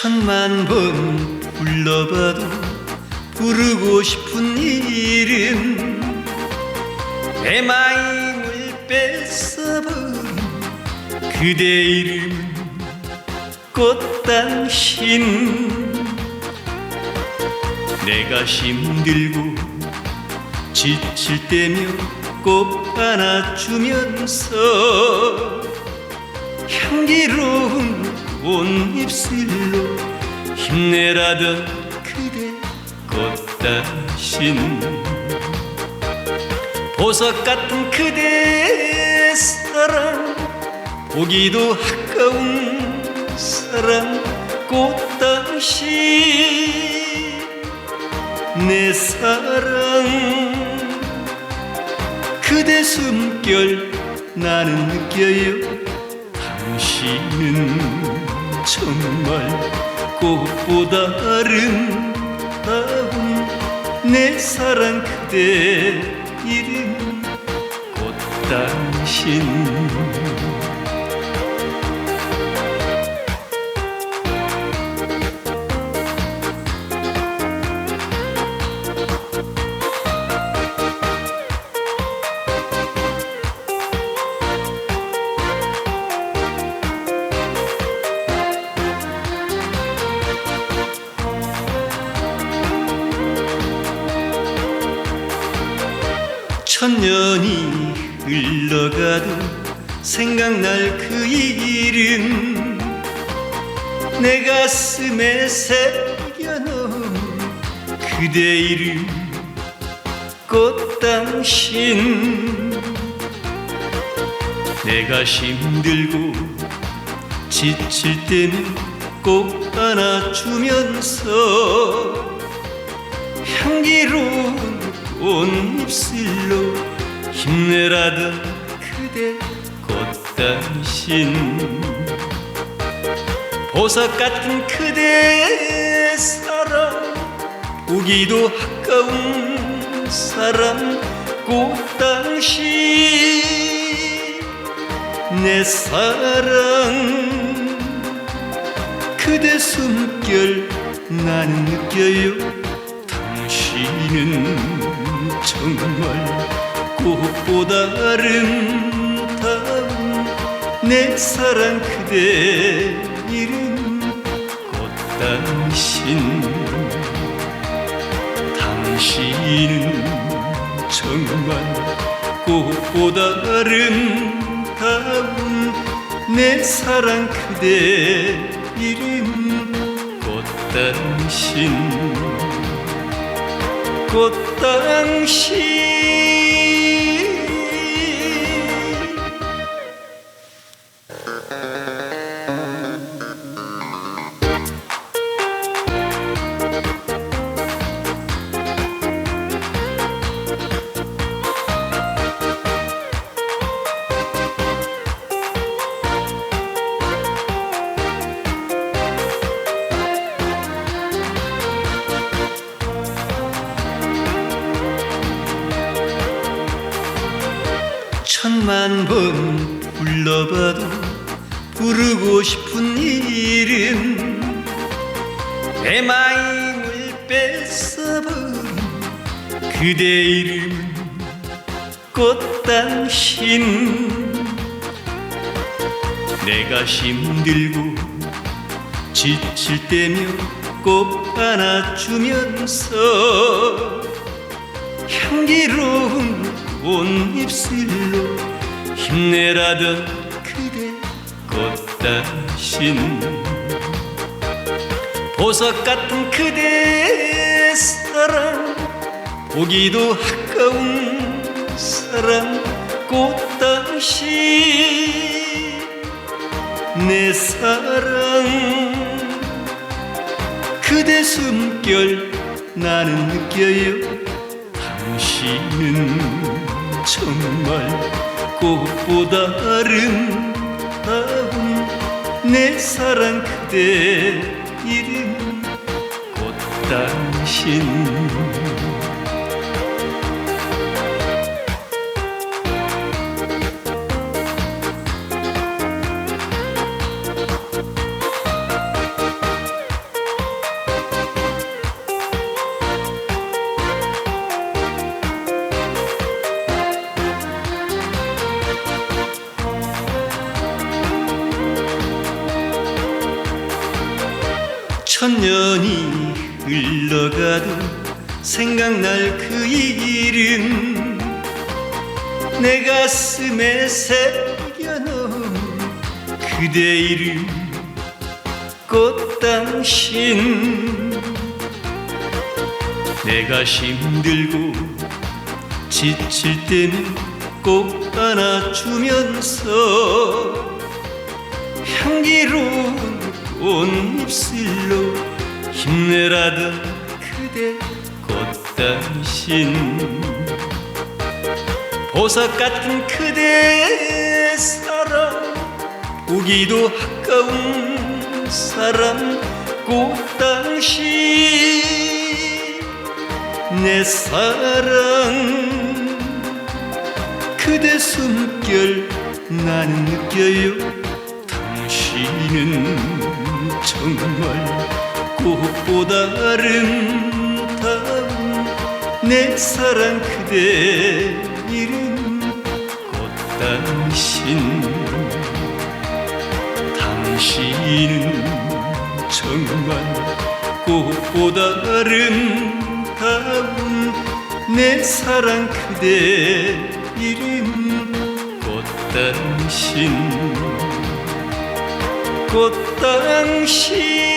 천만 번 불러봐도 부르고 싶은 이름. 내 마음을 뺏어버린 그대 이름 꽃당신. 내가 힘들고 지칠 때면 꼭 안아주면서 향기로운 꽃잎슬로 힘내라던 그대 꽃다신. 보석 같은 그대 사랑 보기도 아까운 사랑 꽃다신 내 사랑. 그대 숨결 나는 느껴요. 당신은 정말 꽃보다 아름다운 내 사랑 그대 이름 꽃당신 천년이 흘러가도 생각날 그 이름. 내 가슴에 새겨놓은 그대 이름 꽃당신. 내가 힘들고 지칠 때는 꼭 안아주면서 향기로운 꽃잎슬로 힘내라던 그대 꽃당신. 보석 같은 그대 사랑 보기도 아까운 사랑 꽃당신. 내 사랑 그대 숨결 나는 느껴요. 당신은 정말 꽃보다 아름다운 내 사랑 그대 이름 꽃당신. 당신은 정말 꽃보다 아름다운 내 사랑 그대 이름 꽃당신 꽃당신 천만 번 불러봐도 부르고 싶은 이름. 내 마음을 뺏어버린 그대 이름 꽃 당신. 내가 힘들고 지칠 때면 꼭 안아주면서 향기로운 꽃잎슬로 힘 내라던 그대 꽃다신. 보석 같은 그대 사랑 보기도 아까운 사랑 꽃다신. 내 사랑. 그대 숨결 나는 느껴요. 당신은 정말 꽃보다 아름다운 내 사랑 그대 이름 꽃 당신 천년이 흘러가도 생각날 그 이름 내 가슴에 새겨놓은 그대 이름 꽃 당신. 내가 힘들고 지칠 때는 꼭 안아주면서 향기로운 꽃잎슬로 힘내라던 그대 꽃당신. 보석 같은 그대 사랑 보기도 아까운 사람 꽃당신. 내 사랑. 그대 숨결 나는 느껴요. 당신은 정말 꽃보다 아름다운 내 사랑 그대 이름 꽃당신. 당신은 정말 꽃보다 아름다운 내 사랑 그대 이름 꽃당신 꽃당신